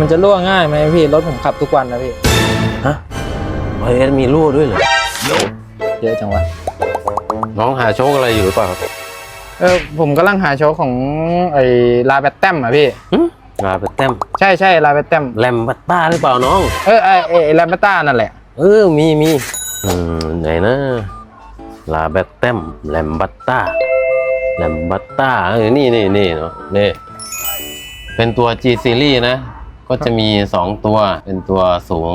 มันจะรั่วง่ายไหมพี่ รถผมขับทุกวันนะพี่ ฮะไอเอสมีรั่วด้วยเหรอเยอะจังวะ น้องหาโชคอะไรอยู่หรือเปล่าครับเออผมกำลังหาโชว์ของไอ้ลาแบตแต้มอะพี่หึลาเบตเต็มใช่ใช่ลาแบตแต้มแลมบัตต้าหรือเปล่าน้อง เออไอ้ไอ้ลาแบตต้านั่นแหละ เออ มีมีอืมไหนนะ ลาเบตเต็มแลมบัตต้าแลมบัตต้าเออนี่นี่นี่เนาะนี่เป็นตัว G series นะ ก็จะมี 2 ตัวเป็นตัวสูง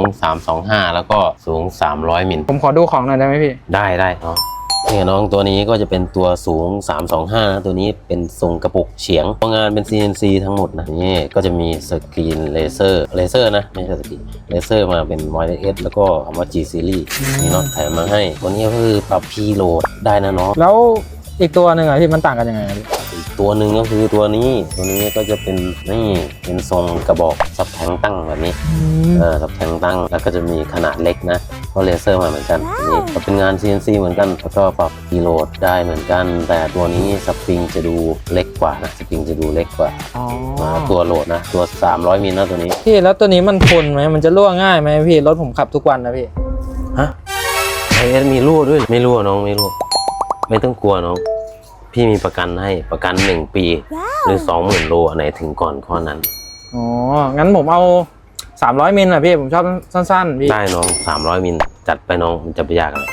325 แล้วก็สูง 300 มิล ผมขอดูของหน่อยได้ไหมพี่ ได้ได้เนาะนี่น้องตัวนี้ก็จะเป็นตัวสูง 325นะตัวนี้เป็นทรงกระปุกเฉียงตัวงานเป็น CNC ทั้งหมดนะนี่ก็จะมีสกรีนเลเซอร์เลเซอร์นะไม่ใช่สกรีนเลเซอร์มาเป็น YS แล้วก็คำว่า G series นี่เนาะแถมมาให้ตัวนี้ก็คือปรับพีโหลดได้นะเนาะแล้วอีกตัวหนึ่งอะพี่มันต่างกันยังไงอะพี่ อีกตัวหนึ่งก็คือตัวนี้ ตัวนี้ก็จะเป็นนี่เป็นทรงกระบอกซับแทงตั้งแบบนี้เออซับแทงตั้งแล้วก็จะมีขนาดเล็กนะก็เลเซอร์มาเหมือนกันนี่ก็เป็นงาน CNC เหมือนกันแล้วก็ปรับกิโลดได้เหมือนกัน แต่ตัวนี้สปริงจะดูเล็กกว่านะสปริงจะดูเล็กกว่าอ๋ออ่าตัวโหลดนะตัว 300มิลนะตัวนี้พี่แล้วตัวนี้มันทนไหมมันจะรั่วง่ายไหมพี่รถผมขับทุกวันนะพี่ฮะไอเอสมีรั่วด้วยไม่รั่วน้องไม่รั่วไม่ต้องกลัวน้อง พี่มีประกันให้ประกัน1ปี หรือ20,000โลอันไหนถึงก่อนข้อนั้น อ๋อ งั้นผมเอา300มิลอะพี่ ผมชอบสั้นๆพี่ ได้น้อง300มิลจัดไปน้องมันจะไปยากอะไร